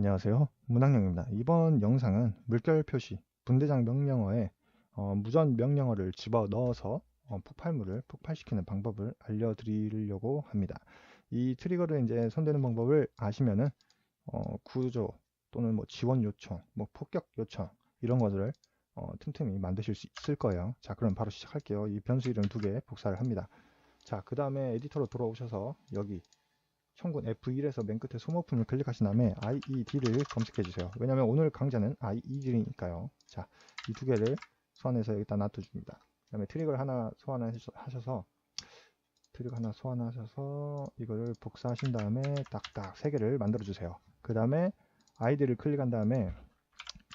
안녕하세요. 문학영입니다. 이번 영상은 물결 표시, 분대장 명령어에 어, 무전 명령어를 집어 넣어서 어, 폭발물을 폭발시키는 방법을 알려드리려고 합니다. 이 트리거를 이제 손대는 방법을 아시면은 어, 구조 또는 뭐 지원 요청, 뭐 폭격 요청 이런 것들을 어, 틈틈이 만드실 수 있을 거예요. 자, 그럼 바로 시작할게요. 이 변수 이름 두 개 복사를 합니다. 자, 그 다음에 에디터로 돌아오셔서 여기 청군 F1에서 맨 끝에 소모품을 클릭하신 다음에 IED를 검색해 주세요. 왜냐하면 오늘 강좌는 IED니까요. 자, 이 두 개를 소환해서 여기다 놔둬줍니다. 그 다음에 트릭을 하나 소환하셔서 트릭 하나 소환하셔서 이거를 복사하신 다음에 딱딱 세 개를 만들어 주세요. 그 다음에 아이디를 클릭한 다음에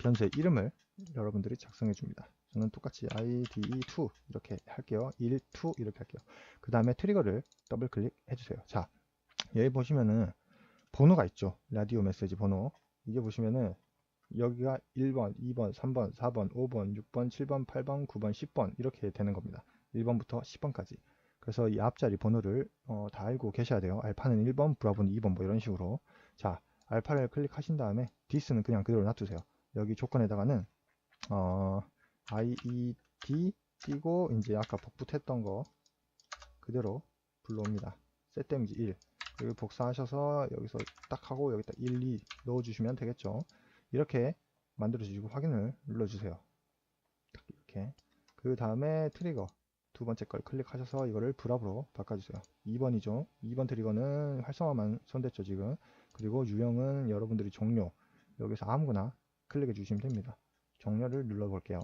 변수의 이름을 여러분들이 작성해 줍니다. 저는 똑같이 IDE2 이렇게 할게요. 1, 2 이렇게 할게요. 그 다음에 트리거를 더블 클릭해 주세요. 자, 여기 보시면은 번호가 있죠. 라디오 메시지 번호. 이게 보시면은 여기가 1번, 2번, 3번, 4번, 5번, 6번, 7번, 8번, 9번, 10번 이렇게 되는 겁니다. 1번부터 10번까지. 그래서 이 앞자리 번호를 어, 다 알고 계셔야 돼요. 알파는 1번, 브라보는 2번 뭐 이런 식으로. 자, 알파를 클릭하신 다음에 디스는 그냥 그대로 놔두세요. 여기 조건에다가는 어, IED 띄고 이제 아까 복붙했던 거 그대로 불러옵니다. set 데미지 1 여기 복사하셔서 여기서 딱 하고 여기다 1, 2 넣어주시면 되겠죠. 이렇게 만들어주시고 확인을 눌러주세요. 딱 이렇게. 그 다음에 트리거 두 번째 걸 클릭하셔서 이거를 브랍으로 바꿔주세요. 2번이죠. 2번 트리거는 활성화만 손댔죠 지금. 그리고 유형은 여러분들이 종료 여기서 아무거나 클릭해 주시면 됩니다. 종료를 눌러 볼게요.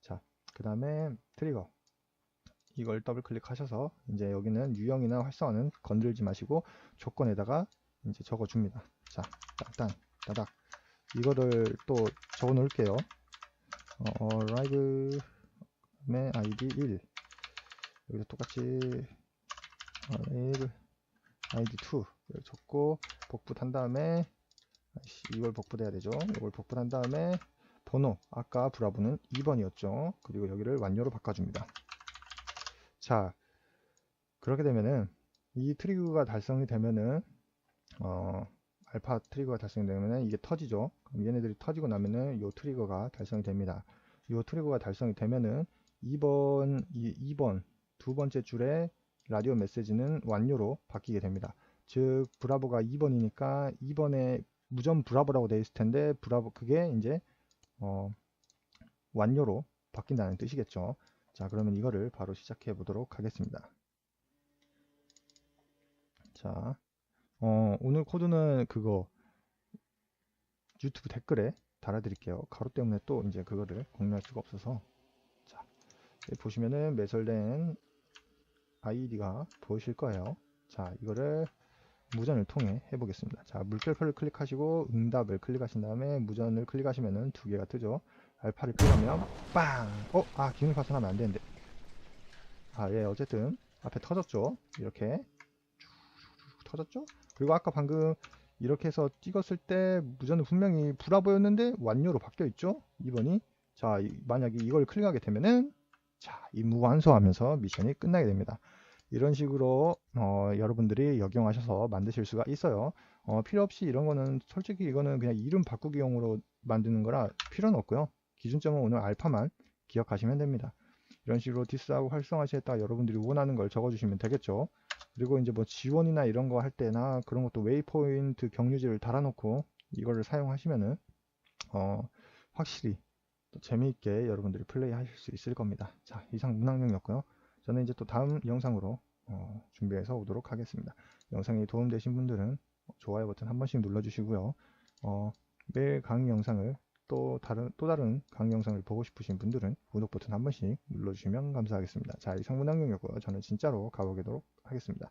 자, 그 다음에 트리거 이걸 더블 클릭하셔서 이제 여기는 유형이나 활성화는 건들지 마시고 조건에다가 이제 적어 줍니다. 자, 딱딱 따닥 이거를 또 적어 놓을게요. 어, 라이브 의 아이디 1 여기서 똑같이 어, 1 아이디 2 이걸 적고 복붙한 다음에 이걸 복붙해야 되죠. 이걸 복붙한 다음에 번호 아까 브라보는 2번이었죠. 그리고 여기를 완료로 바꿔줍니다. 자 그렇게 되면은 이 트리거가 달성이 되면은 어 알파 트리거가 달성이 되면은 이게 터지죠. 그럼 얘네들이 터지고 나면은 요 트리거가 달성이 됩니다. 요 트리거가 달성이 되면은 2번 이 2번 두 번째 줄에 라디오 메시지는 완료로 바뀌게 됩니다. 즉 브라보가 2번이니까 2번에 무전 브라보라고 되어 있을 텐데 브라보 그게 이제 어 완료로 바뀐다는 뜻이겠죠 자 그러면 이거를 바로 시작해 보도록 하겠습니다. 자 어, 오늘 코드는 그거 유튜브 댓글에 달아 드릴게요. 가로 때문에 또 이제 그거를 공유할 수가 없어서. 자 보시면은 매설된 아이디가 보이실 거예요. 자 이거를 무전을 통해 해보겠습니다. 자 물결표를 클릭하시고 응답을 클릭하신 다음에 무전을 클릭하시면은 두 개가 뜨죠 알파를 클릭하면 빵! 어? 아 기능 파손하면 안 되는데. 아 예 어쨌든 앞에 터졌죠? 이렇게. 쭉 터졌죠? 그리고 아까 방금 이렇게 해서 찍었을 때 무전은 분명히 브라보였는데 완료로 바뀌어 있죠? 2번이. 자 이, 만약에 이걸 클릭하게 되면은 자 임무 완수하면서 미션이 끝나게 됩니다. 이런 식으로 어, 여러분들이 역용하셔서 만드실 수가 있어요. 어, 필요 없이 이런 거는 솔직히 이거는 그냥 이름 바꾸기용으로 만드는 거라 필요는 없고요 기준점은 오늘 알파만 기억하시면 됩니다. 이런 식으로 디스하고 활성화시했다가 여러분들이 원하는 걸 적어주시면 되겠죠. 그리고 이제 뭐 지원이나 이런 거 할 때나 그런 것도 웨이포인트 경유지를 달아놓고 이거를 사용하시면은 어 확실히 재미있게 여러분들이 플레이 하실 수 있을 겁니다. 자 이상 문학영이었고요. 저는 이제 또 다음 영상으로 어, 준비해서 오도록 하겠습니다. 영상이 도움되신 분들은 좋아요 버튼 한 번씩 눌러주시고요. 어, 매일 강의 영상을 또 다른 또 다른 강의 영상을 보고 싶으신 분들은 구독 버튼 한 번씩 눌러주시면 감사하겠습니다. 자, 이상 문학영이었고요. 저는 진짜로 가보도록 하겠습니다.